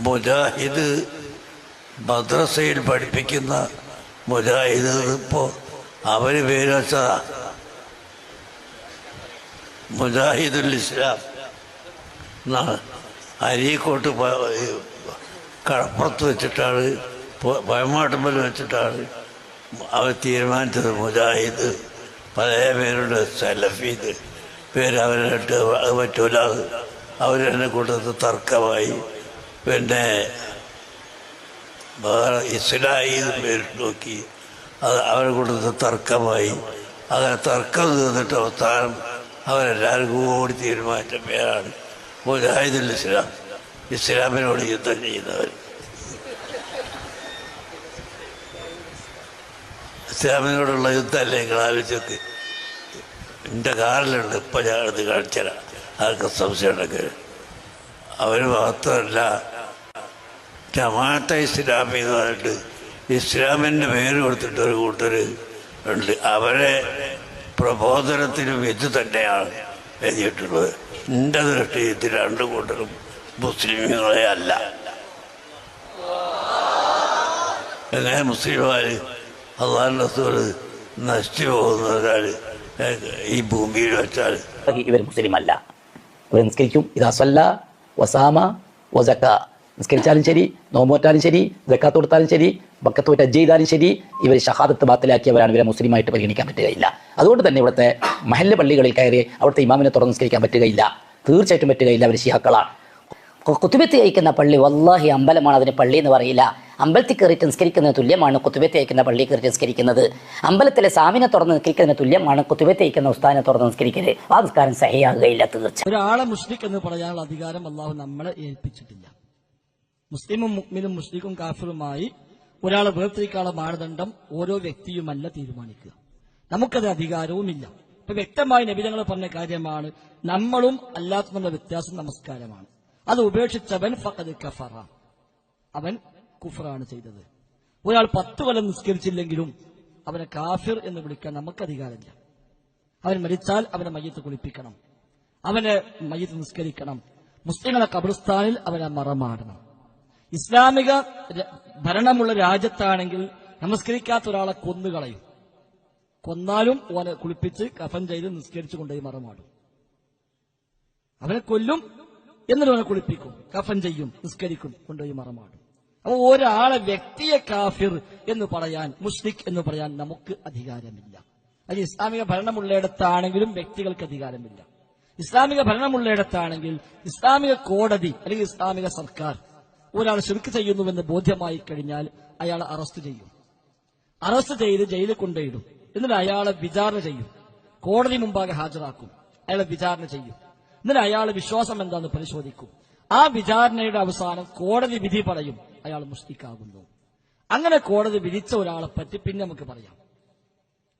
മുജാഹിദ് മദ്രസയിൽ പഠിപ്പിക്കുന്ന മുജാഹിദ് ഇപ്പോൾ അവർ പേര് വെച്ചതാ മുജാഹിദുൽ ഇസ്ലാം. എന്നാണ് അരീക്കോട്ട് കടപ്പുറത്ത് വെച്ചിട്ടാണ് പഴമാട്ടുമ്പൽ വെച്ചിട്ടാണ് അവർ തീരുമാനിച്ചത് മുജാഹിദ്. പല പേരുണ്ട് സലഫീദ്. പേര് അവരിട്ട് പറ്റൂല. അവരെന്നെ കൂട്ടത്ത് തർക്കമായി. പിന്നെ എന്ന് പേരിട്ട് നോക്കി അത് അവരെ കൊടുത്ത് തർക്കമായി. അങ്ങനെ തർക്കം തീർന്നിട്ട് അവസാനം അവരെല്ലാവരും കൂടി തീരുമാനിച്ച പേരാണ് മുജാഹിദുൽ ഇസ്ലാം. ഇസ്ലാമിനോട് യുദ്ധം ചെയ്യുന്നവർ ഇസ്ലാമിനോടുള്ള യുദ്ധമല്ലേ നിങ്ങൾ ആലോചിച്ചൊക്കെ എന്റെ കാറിലുണ്ട് ഇപ്പം ഞാനത് കാണിച്ചരാ ആർക്ക് സംശയമുണ്ടെങ്കിൽ അവർ മാത്രമല്ല ജമാഅത്തെ ഇസ്ലാമി എന്ന് പറഞ്ഞിട്ട് ഇസ്ലാമിന്റെ പേര് കൊടുത്തിട്ട് ഒരു കൂട്ടർ ഉണ്ട്. അവരെ പ്രബോധനത്തിനും ഇത് തന്നെയാണ് എഴുതിയിട്ടുള്ളത്. എന്റെ ദൃഷ്ടിയിൽ രണ്ട് കൂട്ടരും മുസ്ലിമുകളെ അല്ല. എങ്ങനെ മുസ്ലിംമാർ അള്ളാഹ് റസൂൽ നശിച്ചു പോകുന്ന ഒരാൾ ഈ ഭൂമിയിൽ വെച്ചാൽ ഇവർ മുസ്ലിം അല്ല ഇവർ നിസ്കരിക്കും. ഇതാ സല്ല വസാമ വസക്ക. നിസ്കരിച്ചാലും ശരി നോമ്പോറ്റാലും ശരി ജക്കാത്ത് കൊടുത്താലും ശരി ബക്കത്തോട്ട് അജ് ചെയ്താലും ശരി ഇവർ ഷഹാദത്ത് ബാത്തിലാക്കിയവരാണ് ഇവരെ മുസ്ലിമായിട്ട് പരിഗണിക്കാൻ പറ്റുകയില്ല അതുകൊണ്ട് തന്നെ ഇവിടുത്തെ മഹല്ല പള്ളികളിൽ കയറി അവിടുത്തെ ഇമാമിനെ തുറന്ന് നിസ്കരിക്കാൻ പറ്റുകയില്ല തീർച്ചയായിട്ടും പറ്റുകയില്ല അവർ ഷിഹാക്കളാണ് കുത്തുബത്ത് അയക്കുന്ന പള്ളി വല്ലാഹി അമ്പലമാണ് അതിന് പള്ളി എന്ന് പറയില്ല. അമ്പലത്തിൽ കയറിയിട്ട് നിസ്കരിക്കുന്നതിന് തുല്യമാണ് കുത്തുബത്തി അയക്കുന്ന പള്ളി കയറി നിസ്കരിക്കുന്നത്. അമ്പലത്തിലെ സാമിനെ തുറന്ന് നിസ്കരിക്കുന്നതിന് തുല്യമാണ് കുത്തുബത്തി അയക്കുന്ന ഉസ്താനെ തുറന്ന് നിസ്കരിക്കരുത് ആ നിസ്കാരം സഹിയാകുകയില്ല തീർച്ച ഒരാളെ മുസ്ലിക് എന്ന് പറയാനുള്ള അധികാരം അള്ളാഹു നമ്മളെ ഏൽപ്പിച്ചിട്ടില്ല. മുസ്ലിമും മുക്മിനും മുസ്ലിഖും കാഫിറുമായി ഒരാളെ വേർതിരിക്കാനുള്ള മാനദണ്ഡം ഓരോ വ്യക്തിയുമല്ല തീരുമാനിക്കുക. നമുക്കത് അധികാരവുമില്ല. ഇപ്പൊ വ്യക്തമായി നബിതങ്ങൾ പറഞ്ഞ കാര്യമാണ് നമ്മളും അല്ലാത്തതുള്ള വ്യത്യാസം നമസ്കാരമാണ്. അത് ഉപേക്ഷിച്ചവൻ ഫഖദ് കഫറ. അവൻ കുഫറാണ് ചെയ്തത്. ഒരാൾ പത്ത് കൊല്ലം നിസ്കരിച്ചില്ലെങ്കിലും അവനെ കാഫിർ എന്ന് വിളിക്കാൻ നമുക്ക് അധികാരമില്ല അവൻ മരിച്ചാൽ അവനെ മയ്യത്ത് കുളിപ്പിക്കണം. അവനെ മയ്യത്ത് നിസ്കരിക്കണം. മുസ്ലിങ്ങളെ കബർസ്ഥാനിൽ അവനെ മറമാടണം. ഇസ്ലാമിക ഭരണമുള്ള രാജ്യത്താണെങ്കിൽ നമസ്കരിക്കാത്ത ഒരാളെ കൊന്നുകളയും. കൊന്നാലും ഓനെ കുളിപ്പിച്ച് കഫൻ ചെയ്ത് നിസ്കരിച്ചു കൊണ്ടുപോയി മറമാടും. അവനെ കൊല്ലും എന്നിട്ട് അവനെ കുളിപ്പിക്കും കഫൻ ചെയ്യും നിസ്കരിക്കും കൊണ്ടുപോയി മറമാടും. അപ്പൊ ഒരാളെ വ്യക്തിയെ കാഫിർ എന്ന് പറയാൻ മുസ്ലിഖ് എന്ന് പറയാൻ നമുക്ക് അധികാരമില്ല. അത് ഇസ്ലാമിക ഭരണമുള്ളയിടത്താണെങ്കിലും വ്യക്തികൾക്ക് അധികാരമില്ല. ഇസ്ലാമിക ഭരണമുള്ളയിടത്താണെങ്കിൽ ഇസ്ലാമിക കോടതി അല്ലെങ്കിൽ ഇസ്ലാമിക സർക്കാർ ഒരാൾ ശിർക്ക് ചെയ്യുന്നുവെന്ന് ബോധ്യമായി കഴിഞ്ഞാൽ അയാൾ അറസ്റ്റ് ചെയ്യും. അറസ്റ്റ് ചെയ്ത് ജയിലിൽ കൊണ്ടുപോയിടും. എന്നിട്ട് അയാളെ വിചാരണ ചെയ്യും. കോടതി മുമ്പാകെ ഹാജരാക്കും. അയാളെ വിചാരണ ചെയ്യും. എന്നിട്ട് അയാളെ വിശ്വാസം എന്താണെന്ന് പരിശോധിക്കും. ആ വിചാരണയുടെ അവസാനം കോടതി വിധി പറയും അയാൾ മുഷ്ടിക്കാകുന്നു അങ്ങനെ കോടതി വിധിച്ച ഒരാളെ പറ്റി പിന്നെ നമുക്ക് പറയാം.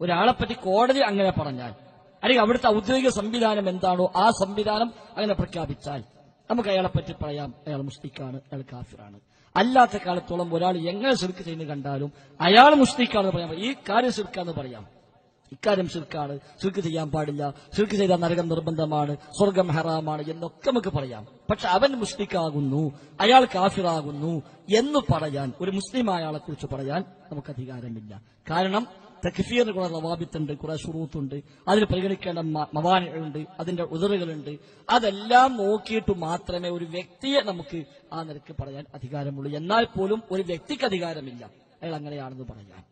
ഒരാളെ പറ്റി കോടതി അങ്ങനെ പറഞ്ഞാൽ അല്ലെങ്കിൽ അവിടുത്തെ ഔദ്യോഗിക സംവിധാനം എന്താണോ ആ സംവിധാനം അങ്ങനെ പ്രഖ്യാപിച്ചാൽ നമുക്ക് അയാളെ പറ്റി പറയാം. അയാൾ മുസ്തിക്കാണ് അയാൾ കാഫിറാണ്. അല്ലാത്ത കാലത്തോളം ഒരാൾ എങ്ങനെ ശിർക്ക് ചെയ്യുന്നത് കണ്ടാലും അയാൾ മുസ്തിക്കാണെന്ന് പറയാം. ഈ കാര്യം ശിർക്കാന്ന് പറയാം. ഇക്കാര്യം ശിർക്കാണ്. ശിർക്ക് ചെയ്യാൻ പാടില്ല. ശിർക്ക് ചെയ്താൽ നരകം നിർബന്ധമാണ് സ്വർഗം ഹറാമാണ് എന്നൊക്കെ നമുക്ക് പറയാം. പക്ഷെ അവൻ മുസ്തിക്കാകുന്നു അയാൾ കാഫിറാകുന്നു എന്ന് പറയാൻ ഒരു മുസ്ലിം അയാളെ കുറിച്ച് പറയാൻ നമുക്ക് അധികാരമില്ല. കാരണം തക്ഫീറിന് കുറെ റവാബിത്തുണ്ട് കുറെ ഷുറൂത്തുണ്ട് അതിൽ പരിഗണിക്കേണ്ട മവാനുകളുണ്ട് അതിന്റെ ഉദറുകളുണ്ട്. അതെല്ലാം നോക്കിയിട്ട് മാത്രമേ ഒരു വ്യക്തിയെ നമുക്ക് ആ നിരക്ക് പറയാൻ അധികാരമുള്ളൂ. എന്നാൽ പോലും ഒരു വ്യക്തിക്ക് അധികാരമില്ല. അയാൾ അങ്ങനെയാണെന്ന് പറയാൻ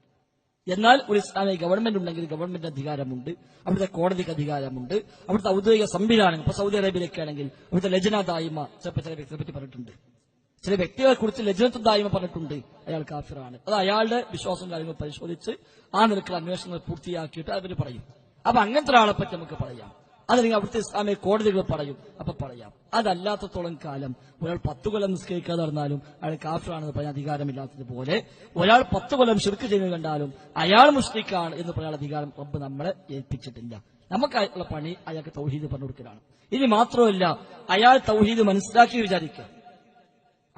എന്നാൽ ഒരു ഇസ്ലാമിക ഗവൺമെന്റ് ഉണ്ടെങ്കിൽ ഗവൺമെന്റ് അധികാരമുണ്ട്. അവിടുത്തെ കോടതിക്ക് അധികാരമുണ്ട്. അവിടുത്തെ ഔദ്യോഗിക സംവിധാനം ഇപ്പൊ സൗദി അറേബ്യയിലൊക്കെ ആണെങ്കിൽ അവിടുത്തെ ലജന ദായിമ ചിലപ്പോൾ ചില വ്യക്തിയെ പറ്റി പറഞ്ഞിട്ടുണ്ട്. ചില വ്യക്തികളെ കുറിച്ച് ലജനത്ത് ദായിമ പറഞ്ഞിട്ടുണ്ട്. അയാൾ കാഫിറാണ്. അത് അയാളുടെ വിശ്വാസം കാര്യങ്ങൾ പരിശോധിച്ച് ആ നിരക്കിൽ അന്വേഷണങ്ങൾ പൂർത്തിയാക്കിയിട്ട് അവർ പറയും. അപ്പൊ അങ്ങനത്തെ ഒരാളെ പറ്റി നമുക്ക് പറയാം. അതല്ലെങ്കിൽ അവിടുത്തെ ഇസ്ലാമിക കോടതികൾ പറയും. അപ്പൊ പറയാം. അതല്ലാത്തത്തോളം കാലം ഒരാൾ പത്ത് കൊല്ലം നിസ്കരിക്കാതെ നടന്നാലും അയാൾ കാഫിറാണെന്ന് പറയാൻ അധികാരമില്ലാത്തതുപോലെ ഒരാൾ പത്ത് കൊല്ലം ശിർക്ക് ചെയ്യുന്നത് കണ്ടാലും അയാൾ മുസ്ലിക്കാണ് എന്ന് പറയാൻ അധികാരം റബ്ബ് നമ്മളെ ഏൽപ്പിച്ചിട്ടില്ല. നമുക്കായിട്ടുള്ള പണി അയാൾക്ക് തൗഹീദ് പറഞ്ഞു കൊടുക്കലാണ് ഇനി മാത്രമല്ല അയാൾ തൗഹീദ് മനസ്സിലാക്കി വിചാരിക്കുക.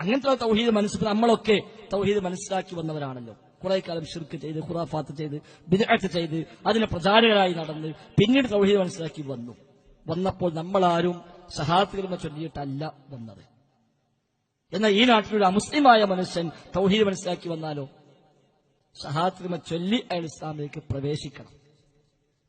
അങ്ങനത്തെ തൗഹീദ് മനസ്സിൽ നമ്മളൊക്കെ തൗഹീദ് മനസ്സിലാക്കി വന്നവരാണല്ലോ. കുറെ കാലം ഷിർക്ക് ചെയ്ത് ഖുറാഫാത്ത് ചെയ്ത് ബിദഅത്ത് ചെയ്ത് അതിന് പ്രചാരകരായി നടന്ന് പിന്നീട് തൗഹീദ് മനസ്സിലാക്കി വന്നു. വന്നപ്പോൾ നമ്മളാരും ഷഹാത്തുകളുമ ചൊല്ലിയിട്ടല്ല വന്നത്. എന്നാൽ ഈ നാട്ടിലൊരു അമുസ്ലിമായ മനുഷ്യൻ തൗഹീദ് മനസ്സിലാക്കി വന്നാലോ? ഷഹാത്രിമ ചൊല്ലി അയാൾ ഇസ്ലാമിലേക്ക് പ്രവേശിക്കണം.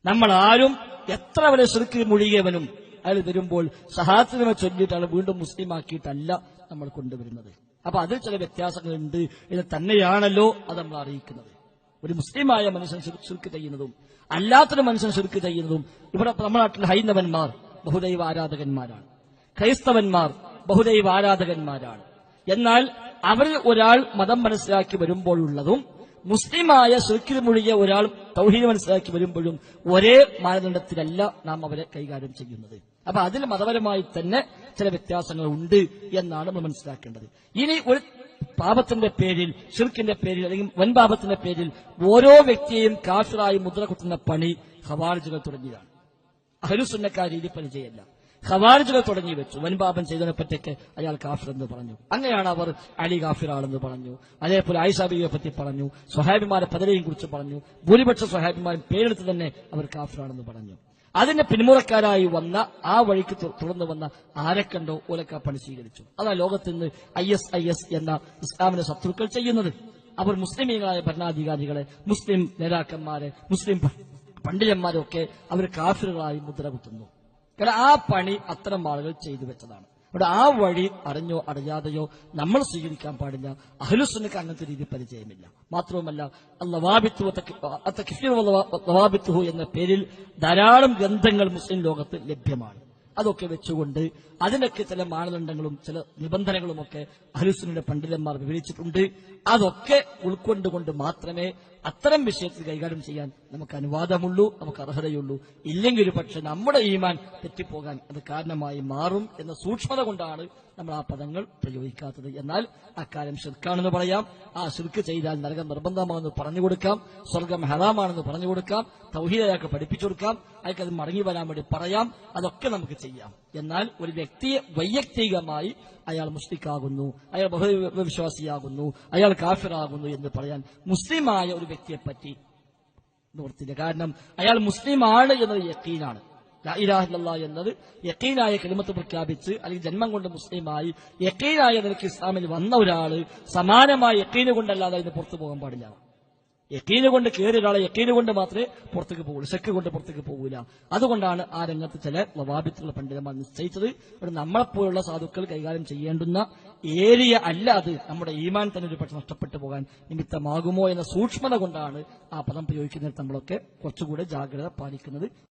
നമ്മൾ ആരും എത്ര വരെ ശിർക്ക് മുഴുകിയവനും അയാൾ തരുമ്പോൾ സഹാത്തിനെ ചൊല്ലിയിട്ട് അയാൾ വീണ്ടും മുസ്ലിം ആക്കിയിട്ടല്ല നമ്മൾ കൊണ്ടുവരുന്നത്. അപ്പൊ അതിൽ ചില വ്യത്യാസങ്ങളുണ്ട്. ഇത് തന്നെയാണല്ലോ അത് നമ്മൾ അറിയിക്കുന്നത്. ഒരു മുസ്ലിമായ മനുഷ്യൻ ശിർക്ക് ചെയ്യുന്നതും അല്ലാത്തൊരു മനുഷ്യൻ ശിർക്ക് ചെയ്യുന്നതും ഇവിടെ നമ്മുടെ നാട്ടിൽ ഹൈന്ദവന്മാർ ബഹുദൈവ ആരാധകന്മാരാണ്. ക്രൈസ്തവന്മാർ ബഹുദൈവ ആരാധകന്മാരാണ്. എന്നാൽ അവരിൽ ഒരാൾ മതം മനസ്സിലാക്കി വരുമ്പോഴുള്ളതും മുസ്ലിമായ ശിർക്കിൽ മുഴുകിയ ഒരാൾ തൗഹീദ് മനസ്സിലാക്കി വരുമ്പോഴും ഒരേ മാനദണ്ഡത്തിലല്ല നാം അവരെ കൈകാര്യം ചെയ്യുന്നത്. അപ്പൊ അതിൽ മതപരമായി തന്നെ ചില വ്യത്യാസങ്ങൾ ഉണ്ട് എന്നാണ് നമ്മൾ മനസ്സിലാക്കേണ്ടത്. ഇനി ഒരു പാപത്തിന്റെ പേരിൽ ഷിർക്കിന്റെ പേരിൽ അല്ലെങ്കിൽ വൻപാപത്തിന്റെ പേരിൽ ഓരോ വ്യക്തിയെയും കാഫിറായി മുദ്ര കുത്തുന്ന പണി ഹവാർജുകൾ തുടങ്ങിയതാണ്. അഹരുസുന്നക്കാരി പരിചയമല്ല ഖവാരിജുകൾ തുടങ്ങി വെച്ചു. വൻപാപം ചെയ്തതിനെ പറ്റിയൊക്കെ അയാൾ കാഫിർ എന്ന് പറഞ്ഞു. അങ്ങനെയാണ് അവർ അലി കാഫിറാണെന്ന് പറഞ്ഞു. അതേപോലെ ആയിഷാബിയെ പറ്റി പറഞ്ഞു. സ്വഹാബിമാരെ പലരെയും കുറിച്ച് പറഞ്ഞു. ഭൂരിപക്ഷ സ്വഹാബിമാരും പേരെടുത്ത് തന്നെ അവർ കാഫിറാണെന്ന് പറഞ്ഞു. അതിന്റെ പിന്മുറക്കാരായി വന്ന ആ വഴിക്ക് തുടർന്ന് വന്ന ആരക്കണ്ടോ കണ്ടോ? ഓലക്ക പണി സ്വീകരിച്ചു. അതാ ലോകത്ത് നിന്ന് ഐ എസ് ഐ എസ് എന്ന ഇസ്ലാമിന്റെ ശത്രുക്കൾ ചെയ്യുന്നത്. അവർ മുസ്ലിമീങ്ങളായ ഭരണാധികാരികളെ മുസ്ലിം നേതാക്കന്മാരെ മുസ്ലിം പണ്ഡിതന്മാരെ ഒക്കെ അവർ കാഫിറുകളായി മുദ്ര കുത്തുന്നു കാരണം ആ പണി അത്തരം ആളുകൾ ചെയ്തു വെച്ചതാണ്. അവിടെ ആ വഴി അറിഞ്ഞോ അറിയാതെയോ നമ്മൾ സ്വീകരിക്കാൻ പാടില്ല. അഹ്ലുസുന്നക്ക് അങ്ങനത്തെ രീതി പരിചയമില്ല. മാത്രവുമല്ല ലവാബിത്തുഹു എന്ന പേരിൽ ധാരാളം ഗ്രന്ഥങ്ങൾ മുസ്ലിം ലോകത്ത് ലഭ്യമാണ്. അതൊക്കെ വെച്ചുകൊണ്ട് അതിനൊക്കെ ചില മാനദണ്ഡങ്ങളും ചില നിബന്ധനകളും ഒക്കെ പണ്ഡിതന്മാർ വിവരിച്ചിട്ടുണ്ട്. അതൊക്കെ ഉൾക്കൊണ്ടുകൊണ്ട് മാത്രമേ അത്തരം വിഷയത്തിൽ കൈകാര്യം ചെയ്യാൻ നമുക്ക് അനുവാദമുള്ളൂ നമുക്ക് അർഹതയുള്ളൂ. ഇല്ലെങ്കിൽ പക്ഷെ നമ്മുടെ ഈമാൻ തെറ്റിപ്പോകാൻ അത് കാരണമായി മാറും എന്ന സൂക്ഷ്മത കൊണ്ടാണ് നമ്മൾ ആ പദങ്ങൾ പ്രയോഗിക്കാത്തത്. എന്നാൽ അക്കാര്യം ശിർക്കാണെന്ന് പറയാം. ആ ശിർക്ക് ചെയ്താൽ നരകം നിർബന്ധമാണെന്ന് പറഞ്ഞു കൊടുക്കാം. സ്വർഗം ഹറാമാണെന്ന് പറഞ്ഞു കൊടുക്കാം. തൗഹീദ് അയാൾക്ക് പഠിപ്പിച്ചു കൊടുക്കാം. അയാൾക്ക് അത് മടങ്ങി വരാൻ വേണ്ടി പറയാം. അതൊക്കെ നമുക്ക് ചെയ്യാം. എന്നാൽ ഒരു വ്യക്തിയെ വൈയക്തികമായി അയാൾ മുസ്ലിക്കാകുന്നു അയാൾ ബഹുവിശ്വാസിയാകുന്നു അയാൾ കാഫിറാകുന്നു എന്ന് പറയാൻ മുസ്ലിമായ ഒരു വ്യക്തിയെ പറ്റി നിവർത്തില്ല കാരണം അയാൾ മുസ്ലിമാണ് എന്നത് യക്കീനാണ്. എന്നത് യക്കീനായ കിളിമത്ത് പ്രഖ്യാപിച്ച് അല്ലെങ്കിൽ ജന്മം കൊണ്ട് മുസ്ലിമായി യക്കീനായ നിലയ്ക്ക് ഇസ്ലാമിൽ വന്ന ഒരാൾ സമാനമായ യക്കീന് കൊണ്ടല്ലാതെ അതിന് പുറത്തു പോകാൻ പാടില്ല. യക്കീന് കൊണ്ട് കയറിയ ഒരാളെ യക്കീന് കൊണ്ട് മാത്രമേ പുറത്തേക്ക് പോകുള്ളൂ ശക്ക് കൊണ്ട് പുറത്തേക്ക് പോകൂല അതുകൊണ്ടാണ് ആ രംഗത്ത് ചില ലവാബിത്തുള്ള പണ്ഡിതന്മാർ നിശ്ചയിച്ചത് ഒരു നമ്മളെപ്പോലുള്ള സാധുക്കൾ കൈകാര്യം ചെയ്യേണ്ടുന്ന ഏരിയ അല്ല അത്. നമ്മുടെ ഈമാൻ തന്നെ ഒരു പക്ഷെ നഷ്ടപ്പെട്ടു പോകാൻ നിമിത്തമാകുമോ എന്ന സൂക്ഷ്മത കൊണ്ടാണ് ആ പദം പ്രയോഗിക്കുന്നിടത്ത് നമ്മളൊക്കെ കുറച്ചുകൂടെ ജാഗ്രത പാലിക്കുന്നത്.